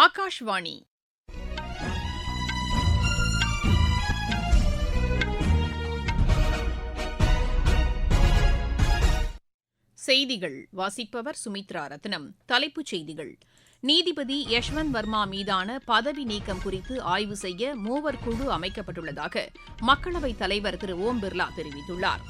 ஆகாஷ்வாணி. செய்திகள். வாசிப்பவர் சுமித்ரா ரத்னம். தலைப்புச் செய்திகள். நீதிபதி யஷ்வந்த் வர்மா மீதான பதவி நீக்கம் குறித்து ஆய்வு செய்ய மூவர் குழு அமைக்கப்பட்டுள்ளதாக மக்களவைத் தலைவர் திரு ஓம் பிர்லா தெரிவித்துள்ளார்.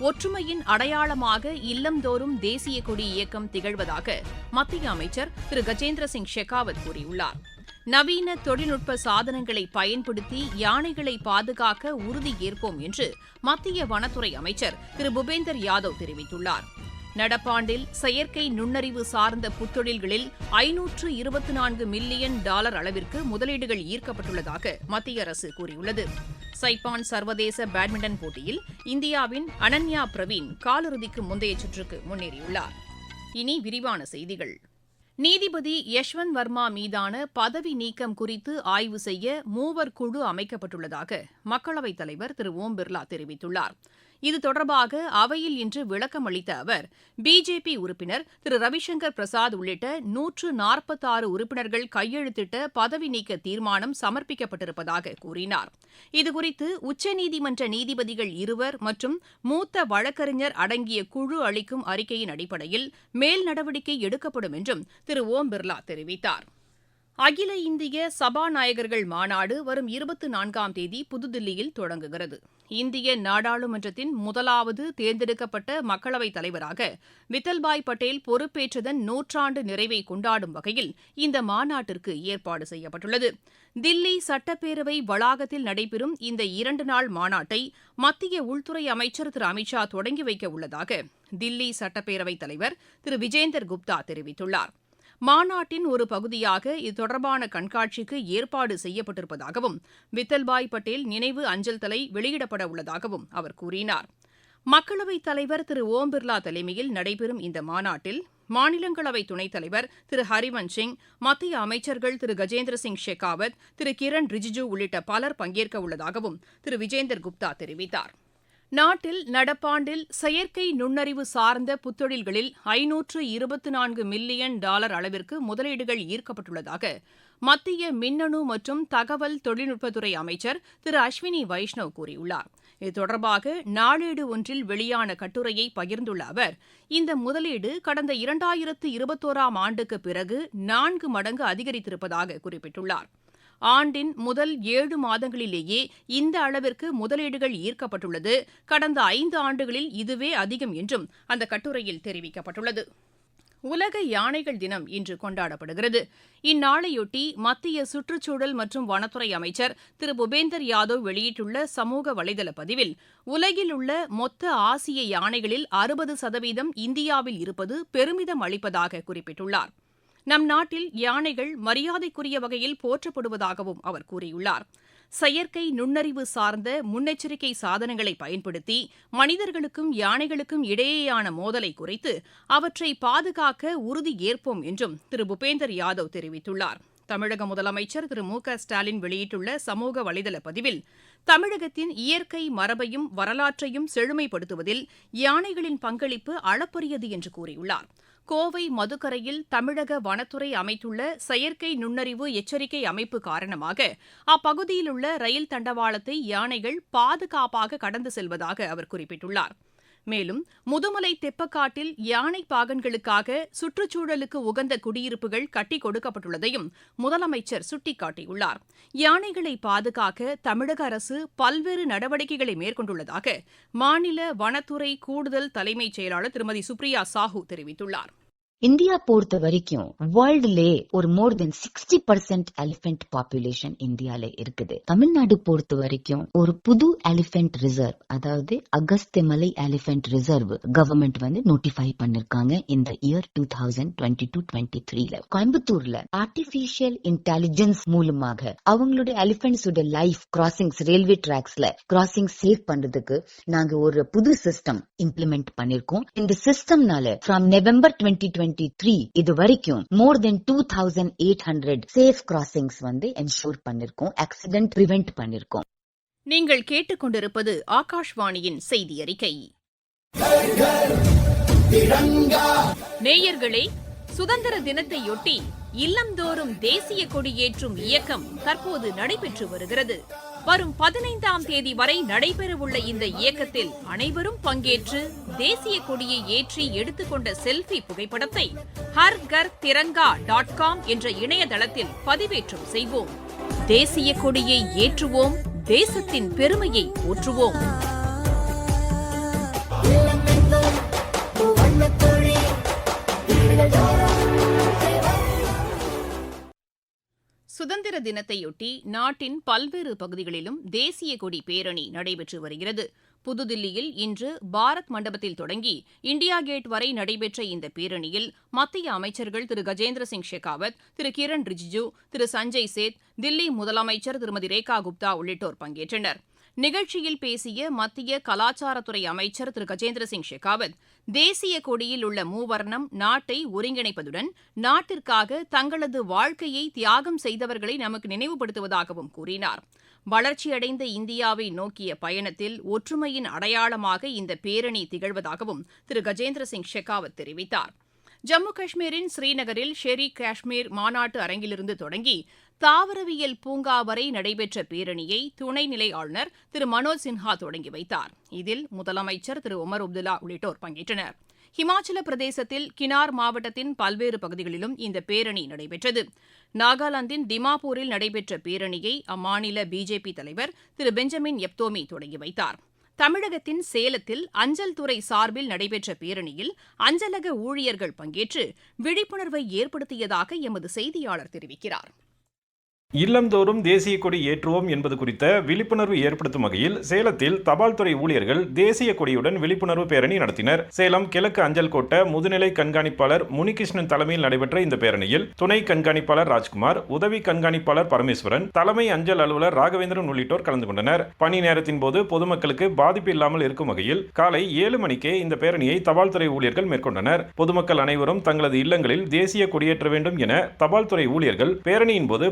ஒற்றுமையின் அடையாளமாக இல்லம்தோறும் தேசிய கொடி இயக்கம் திகழ்வதாக மத்திய அமைச்சர் திரு. கஜேந்திர சிங் ஷெகாவத் கூறியுள்ளார். நவீன தொழில்நுட்ப சாதனங்களை பயன்படுத்தி யானைகளை பாதுகாக்க உறுதியேற்போம் என்று மத்திய வனத்துறை அமைச்சர் திரு. புபேந்தர் யாதவ் தெரிவித்துள்ளார். நடப்பாண்டில் செயற்கை நுண்ணறிவு சார்ந்த புத்தொழில்களில் ஐநூற்று இருபத்தி நான்கு மில்லியன் டாலர் அளவிற்கு முதலீடுகள் ஈர்க்கப்பட்டுள்ளதாக மத்திய அரசு கூறியுள்ளது. சைப்பான் சர்வதேச பேட்மிண்டன் போட்டியில் இந்தியாவின் அனன்யா பிரவீன் காலிறுதிக்கு முந்தைய சுற்றுக்கு முன்னேறியுள்ளார். இனி விரிவான செய்திகள். நீதிபதி யஷ்வந்த் வர்மா மீதான பதவி நீக்கம் குறித்து ஆய்வு செய்ய மூவர் குழு அமைக்கப்பட்டுள்ளதாக மக்களவைத் தலைவர் திரு ஓம் பிர்லா தெரிவித்துள்ளார். இது தொடர்பாக அவையில் இன்று விளக்கம் அளித்த அவர் பிஜேபி உறுப்பினர் திரு. ரவிசங்கர் பிரசாத் உள்ளிட்ட நூற்று நாற்பத்தாறு உறுப்பினர்கள் கையெழுத்திட்ட பதவி நீக்க தீர்மானம் சமர்ப்பிக்கப்பட்டிருப்பதாக கூறினார். இதுகுறித்து உச்சநீதிமன்ற நீதிபதிகள் இருவர் மற்றும் மூத்த வழக்கறிஞர் அடங்கிய குழு அளிக்கும் அறிக்கையின் அடிப்படையில் மேல் நடவடிக்கை எடுக்கப்படும் என்றும் திரு. ஓம் பிர்லா தெரிவித்தார். அகில இந்திய சபாநாயகர்கள் மாநாடு வரும் இருபத்தி நான்காம் தேதி புதுதில்லியில் தொடங்குகிறது. இந்திய நாடாளுமன்றத்தின் முதலாவது தேர்ந்தெடுக்கப்பட்ட மக்களவைத் தலைவராக வித்தல்பாய் பட்டேல் பொறுப்பேற்றதன் நூற்றாண்டு நிறைவை கொண்டாடும் வகையில் இந்த மாநாட்டிற்கு ஏற்பாடு செய்யப்பட்டுள்ளது. தில்லி சட்டப்பேரவை வளாகத்தில் நடைபெறும் இந்த இரண்டு நாள் மாநாட்டை மத்திய உள்துறை அமைச்சர் திரு அமித்ஷா தொடங்கி வைக்க உள்ளதாக தில்லி சட்டப்பேரவைத் தலைவர் திரு விஜேந்தர் குப்தா தெரிவித்துள்ளார். மாநாட்டின் ஒரு பகுதியாக இது தொடர்பான கண்காட்சிக்கு ஏற்பாடு செய்யப்பட்டிருப்பதாகவும் வித்தல்பாய் பட்டேல் நினைவு அஞ்சல் தலை வெளியிடப்பட உள்ளதாகவும் அவர் கூறினார். மக்களவைத் தலைவர் திரு ஓம் பிர்லா தலைமையில் நடைபெறும் இந்த மாநாட்டில் மாநிலங்களவை துணைத் தலைவர் திரு ஹரிவன்ஷ் சிங் மத்திய அமைச்சர்கள் திரு கஜேந்திர சிங் ஷெகாவத் திரு கிரண் ரிஜிஜூ உள்ளிட்ட பலர் பங்கேற்க உள்ளதாகவும் திரு விஜேந்தர் குப்தா தெரிவித்தார். நாட்டில் நடப்பாண்டில் செயற்கை நுண்ணறிவு சார்ந்த புத்தொழில்களில் ஐநூற்று இருபத்து நான்கு மில்லியன் டாலர் அளவிற்கு முதலீடுகள் ஈர்க்கப்பட்டுள்ளதாக மத்திய மின்னணு மற்றும் தகவல் தொழில்நுட்பத்துறை அமைச்சர் திரு அஸ்வினி வைஷ்ணவ் கூறியுள்ளார். இது தொடர்பாக நாளேடு ஒன்றில் வெளியான கட்டுரையை பகிர்ந்துள்ள அவர் இந்த முதலீடு கடந்த இரண்டாயிரத்து இருபத்தோராம் ஆண்டுக்கு பிறகு நான்கு மடங்கு அதிகரித்திருப்பதாக குறிப்பிட்டுள்ளார். ஆண்டின் முதல் ஏழு மாதங்களிலேயே இந்த அளவிற்கு முதலீடுகள் ஈர்க்கப்பட்டுள்ளது. கடந்த ஐந்து ஆண்டுகளில் இதுவே அதிகம் என்றும் அந்த கட்டுரையில் தெரிவிக்கப்பட்டுள்ளது. உலக யானைகள் தினம் இன்று கொண்டாடப்படுகிறது. இந்நாளையொட்டி மத்திய சுற்றுச்சூழல் மற்றும் வனத்துறை அமைச்சர் திரு புபேந்தர் யாதவ் வெளியிட்டுள்ள சமூக வலைதள பதிவில் உலகில் உள்ள மொத்த ஆசிய யானைகளில் அறுபது சதவீதம் இந்தியாவில் இருப்பது பெருமிதம் அளிப்பதாக குறிப்பிட்டுள்ளார். நம் நாட்டில் யானைகள் மரியாதைக்குரிய வகையில் போற்றப்படுவதாகவும் அவர் கூறியுள்ளார். செயற்கை நுண்ணறிவு சார்ந்த முன்னெச்சரிக்கை சாதனங்களை பயன்படுத்தி மனிதர்களுக்கும் யானைகளுக்கும் இடையேயான மோதலை குறைத்து அவற்றை பாதுகாக்க உறுதி ஏற்போம் என்றும் திரு பூபேந்தர் யாதவ் தெரிவித்துள்ளார். தமிழக முதலமைச்சர் திரு மு க ஸ்டாலின் வெளியிட்டுள்ள சமூக வலைதள பதிவில் தமிழகத்தின் இயற்கை மரபையும் வரலாற்றையும் செழுமைப்படுத்துவதில் யானைகளின் பங்களிப்பு அளப்பரியது என்று கூறியுள்ளார். கோவை மதுக்கரையில் தமிழக வனத்துறை அமைத்துள்ள செயற்கை நுண்ணறிவு எச்சரிக்கை அமைப்பு காரணமாக அப்பகுதியில் உள்ள ரயில் தண்டவாளத்தை யானைகள் பாதுகாப்பாக கடந்து செல்வதாக அவர் குறிப்பிட்டுள்ளார். மேலும் முதுமலை தெப்பக்காட்டில் யானை பாகன்களுக்காக சுற்றுச்சூழலுக்கு உகந்த குடியிருப்புகள் கட்டிக் கொடுக்கப்பட்டுள்ளதையும் முதலமைச்சர் சுட்டிக்காட்டியுள்ளார். யானைகளை பாதுகாக்க தமிழக அரசு பல்வேறு நடவடிக்கைகளை மேற்கொண்டுள்ளதாக மாநில வனத்துறை கூடுதல் தலைமைச் செயலாளர் திருமதி சுப்ரியா சாஹூ தெரிவித்துள்ளார். இந்தியா பொறுத்த வரைக்கும் வேர்ல்டுலே ஒரு more than sixty percent elephant population இந்தியால இருக்குது. தமிழ்நாடு பொறுத்த வரைக்கும் ஒரு புது எலிபென்ட் ரிசர்வ் அதாவது அகஸ்தியமலை எலிபென்ட் ரிசர்வ் கவர்மெண்ட் வந்து நோட்டிஃபை பண்ணிருக்காங்க இந்த year two thousand twenty two twenty த்ரீல கோயம்புத்தூர்ல ஆர்டிபிஷியல் இன்டெலிஜென்ஸ் மூலமாக அவங்களுடைய எலிபென்ட்ஸோட லைஃப் கிராசிங்ஸ் ரயில்வே டிராக்ஸ்ல கிராசிங் சேவ் பண்றதுக்கு நாங்க ஒரு புது சிஸ்டம் இம்ப்ளிமெண்ட் பண்ணிருக்கோம். இந்த சிஸ்டம்னால from November twenty twenty three இது வரைக்கும் more than two thousand eight hundred safe crossings வந்து என்ஷூர் பண்ணிருக்கோம் ஆக்சிடென்ட் பிரிவென்ட் பண்ணிருக்கோம். நீங்கள் கேட்டுக்கொண்டிருப்பது ஆகாஷ்வாணியின் செய்தி அறிக்கை நேயர்களே சுதந்திர தினத்தையொட்டி இல்லந்தோறும் தேசிய கொடியேற்றும் இயக்கம் தற்போது நடைபெற்று வருகிறது. வரும் பதினைந்தாம் தேதி வரை நடைபெறவுள்ள இந்த இயக்கத்தில் அனைவரும் பங்கேற்று தேசிய கொடியை ஏற்றி எடுத்துக்கொண்ட செல்ஃபி புகைப்படத்தை ஹர் கர் திரங்கா டாட் காம் என்ற இணையதளத்தில் பதிவேற்றம் செய்வோம். தேசிய கொடியை ஏற்றுவோம் தேசத்தின் பெருமையை போற்றுவோம். சுதந்திர தினத்தையொட்டி நாட்டின் பல்வேறு பகுதிகளிலும் தேசிய கொடி பேரணி நடைபெற்று வருகிறது. புதுதில்லியில் இன்று பாரத் மண்டபத்தில் தொடங்கி இந்தியா கேட் வரை நடைபெற்ற இந்த பேரணியில் மத்திய அமைச்சர்கள் திரு கஜேந்திர சிங் ஷெகாவத் திரு கிரண் ரிஜிஜு திரு சஞ்சய் சேத் தில்லி முதலமைச்சர் திருமதி ரேகா குப்தா உள்ளிட்டோர் பங்கேற்றனர். நிகழ்ச்சியில் பேசிய மத்திய கலாச்சாரத்துறை அமைச்சர் திரு. கஜேந்திர சிங் ஷெகாவத் தேசிய கொடியில் உள்ள மூவர்ணம் நாட்டை ஒருங்கிணைப்பதுடன் நாட்டிற்காக தங்களது வாழ்க்கையை தியாகம் செய்தவர்களை நமக்கு நினைவுபடுத்துவதாகவும் கூறினார். வளர்ச்சியடைந்த இந்தியாவை நோக்கிய பயணத்தில் ஒற்றுமையின் அடையாளமாக இந்த பேரணி திகழ்வதாகவும் திரு. கஜேந்திர சிங் ஷெகாவத் தெரிவித்தார். ஜம்மு காஷ்மீரின் ஸ்ரீநகரில் ஷெரி காஷ்மீர் மாநாட்டு அரங்கிலிருந்து தொடங்கி தாவரவியல் பூங்கா வரை நடைபெற்ற பேரணியை துணைநிலை ஆளுநர் திரு மனோஜ் சின்ஹா தொடங்கி வைத்தார். இதில் முதலமைச்சர் திரு உமர் அப்துல்லா உள்ளிட்டோர் பங்கேற்றனர். ஹிமாச்சல பிரதேசத்தில் கினார் மாவட்டத்தின் பல்வேறு பகுதிகளிலும் இந்த பேரணி நடைபெற்றது. நாகாலாந்தின் திமாபூரில் நடைபெற்ற பேரணியை அம்மாநில பிஜேபி தலைவர் திரு பெஞ்சமின் எப்தோமி தொடங்கி வைத்தார். தமிழகத்தின் சேலத்தில் அஞ்சல் துறை சார்பில் நடைபெற்ற பேரணியில் அஞ்சலக ஊழியர்கள் பங்கேற்று விழிப்புணர்வை ஏற்படுத்தியதாக எமது செய்தியாளர் தெரிவிக்கிறார். இல்லந்தோறும் தேசிய கொடி ஏற்றுவோம் என்பது குறித்த விழிப்புணர்வு ஏற்படுத்தும் வகையில் சேலத்தில் தபால் துறை ஊழியர்கள் தேசிய கொடியுடன் விழிப்புணர்வு பேரணி நடத்தினர். சேலம் கிழக்கு அஞ்சல் கோட்ட முதுநிலை கண்காணிப்பாளர் முனிகிருஷ்ணன் தலைமையில் நடைபெற்ற இந்த பேரணியில் துணை கண்காணிப்பாளர் ராஜ்குமார் உதவி கண்காணிப்பாளர் பரமேஸ்வரன் தலைமை அஞ்சல் அலுவலர் ராகவேந்திரன் உள்ளிட்டோர் கலந்து கொண்டனர். பணி நேரத்தின் போது பொதுமக்களுக்கு பாதிப்பு இல்லாமல் இருக்கும் வகையில் காலை ஏழு மணிக்கே இந்த பேரணியை தபால் துறை ஊழியர்கள் மேற்கொண்டனர். பொதுமக்கள் அனைவரும் தங்களது இல்லங்களில் தேசிய கொடியேற்ற வேண்டும் என தபால் துறை ஊழியர்கள் பேரணியின் போது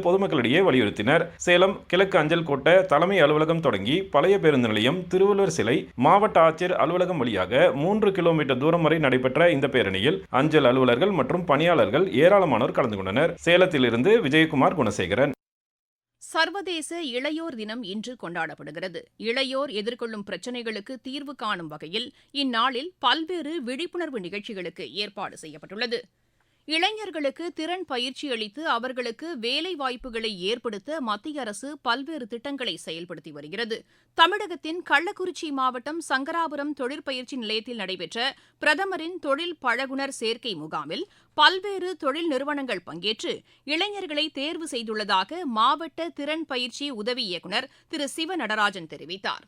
பொதுமக்களிடையே வலியுறுத்தினர். சேலம் கிழக்கு அஞ்சல் கோட்ட தலைமை அலுவலகம் தொடங்கி பழைய பேருந்து நிலையம் திருவள்ளுவர் சிலை மாவட்ட ஆட்சியர் அலுவலகம் வழியாக மூன்று கிலோமீட்டர் தூரம் வரை நடைபெற்ற இந்த பேரணியில் அஞ்சல் அலுவலர்கள் மற்றும் பணியாளர்கள் ஏராளமானோர் கலந்து கொண்டனர். சேலத்திலிருந்து விஜயகுமார் குணசேகரன். சர்வதேச இளையோர் தினம் இன்று கொண்டாடப்படுகிறது. இளையோர் எதிர்கொள்ளும் பிரச்சினைகளுக்கு தீர்வு காணும் வகையில் இந்நாளில் பல்வேறு விழிப்புணர்வு நிகழ்ச்சிகளுக்கு ஏற்பாடு செய்யப்பட்டுள்ளது. இளைஞர்களுக்கு திறன் பயிற்சி அளித்து அவர்களுக்கு வேலை வாய்ப்புகளை ஏற்படுத்த மத்திய அரசு பல்வேறு திட்டங்களை செயல்படுத்தி வருகிறது. தமிழகத்தின் கள்ளக்குறிச்சி மாவட்டம் சங்கராபுரம் தொழிற்பயிற்சி நிலையத்தில் நடைபெற்ற பிரதமரின் தொழில் பழகுனர் சேர்க்கை முகாமில் பல்வேறு தொழில் நிறுவனங்கள் பங்கேற்று இளைஞர்களை தேர்வு செய்துள்ளதாக மாவட்ட திறன் பயிற்சி உதவி இயக்குநர் திரு சிவ நடராஜன் தெரிவித்தார்.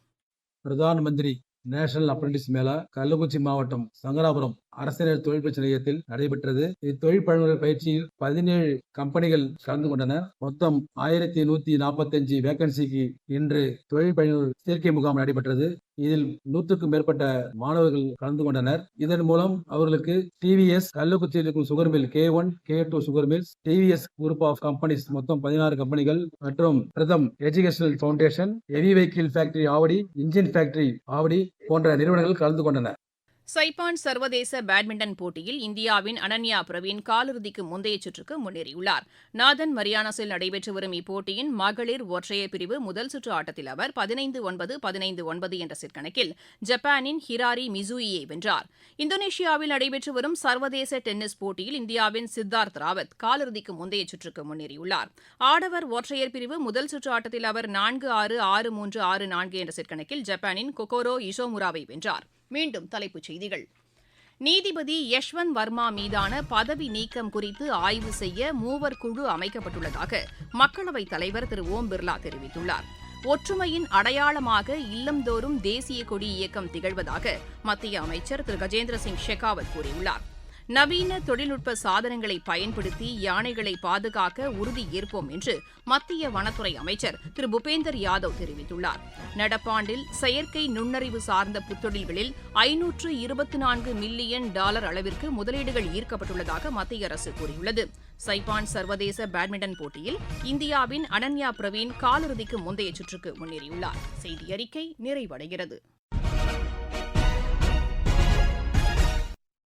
பிரதான் மந்திரி நேஷனல் அப்ரண்டிஸ் மேளா கள்ளக்குறிச்சி மாவட்டம் சங்கராபுரம் அரசினர் தொழில் பயிற்சி நிலையத்தில் நடைபெற்றது. இத்தொழில் பழங்குடியினர் பயிற்சியில் பதினேழு கம்பெனிகள் கலந்து கொண்டன மொத்தம் ஆயிரத்தி நூத்தி நாற்பத்தஞ்சு வேகன்சிக்கு இன்று தொழில் பழங்குனர் சேர்க்கை முகாம் நடைபெற்றது. இதில் நூற்றுக்கும் மேற்பட்ட மாணவர்கள் கலந்து கொண்டனர். இதன் மூலம் அவர்களுக்கு டிவிஎஸ் கள்ளக்குறிச்சியில் இருக்கும் sugar mill K one K two sugar mills TVS group of companies மொத்தம் பதினாறு கம்பெனிகள் மற்றும் Pratham educational foundation heavy vehicle factory Avadi engine factory Avadi போன்ற நிறுவனங்கள் கலந்து கொண்டன. சைபான் சர்வதேச பேட்மிண்டன் போட்டியில் இந்தியாவின் அனன்யா பிரவீன் காலிறுதிக்கு முந்தைய சுற்றுக்கு முன்னேறியுள்ளார். நாதன் மரியானஸில் நடைபெற்று வரும் இப்போட்டியின் மகளிர் ஒற்றையர் பிரிவு முதல் சுற்று ஆட்டத்தில் அவர் பதினைந்து ஒன்பது பதினைந்து ஒன்பது என்ற சிற்கணக்கில் ஜப்பானின் ஹிராரி மிசூயியை வென்றார். இந்தோனேஷியாவில் நடைபெற்று வரும் சர்வதேச டென்னிஸ் போட்டியில் இந்தியாவின் சித்தார்த் ராவத் காலிறுதிக்கு முந்தைய சுற்றுக்கு முன்னேறியுள்ளார். ஆடவர் ஒற்றையர் பிரிவு முதல் சுற்று ஆட்டத்தில் அவர் நான்கு ஆறு ஆறு மூன்று ஆறு நான்கு என்ற செட் கணக்கில் ஜப்பானின் கொக்கோரோ இஷோமுராவை வென்றார். மீண்டும் தலைப்புச் செய்திகள். நீதிபதி யஷ்வந்த் வர்மா மீதான பதவி நீக்கம் குறித்து ஆய்வு செய்ய மூவர் குழு அமைக்கப்பட்டுள்ளதாக மக்களவைத் தலைவர் திரு ஓம் பிர்லா தெரிவித்துள்ளார். ஒற்றுமையின் அடையாளமாக இல்லந்தோறும் தேசிய கொடி இயக்கம் திகழ்வதாக மத்திய அமைச்சர் திரு கஜேந்திர சிங் ஷெகாவத் கூறியுள்ளார். நவீன தொழில்நுட்ப சாதனங்களை பயன்படுத்தி யானைகளை பாதுகாக்க உறுதி ஏற்போம் என்று மத்திய வனத்துறை அமைச்சர் திரு பூபேந்தர் யாதவ் தெரிவித்துள்ளார். நடப்பாண்டில் செயற்கை நுண்ணறிவு சார்ந்த புத்தொழில்களில் ஐநூற்று இருபத்தி நான்கு மில்லியன் டாலர் அளவிற்கு முதலீடுகள் ஈர்க்கப்பட்டுள்ளதாக மத்திய அரசு கூறியுள்ளது. சைபான் சர்வதேச பேட்மிண்டன் போட்டியில் இந்தியாவின் அனன்யா பிரவீன் காலிறுதிக்கு முந்தைய சுற்றுக்கு முன்னேறியுள்ளார். செய்தி அறிக்கை நிறைவடைகிறது.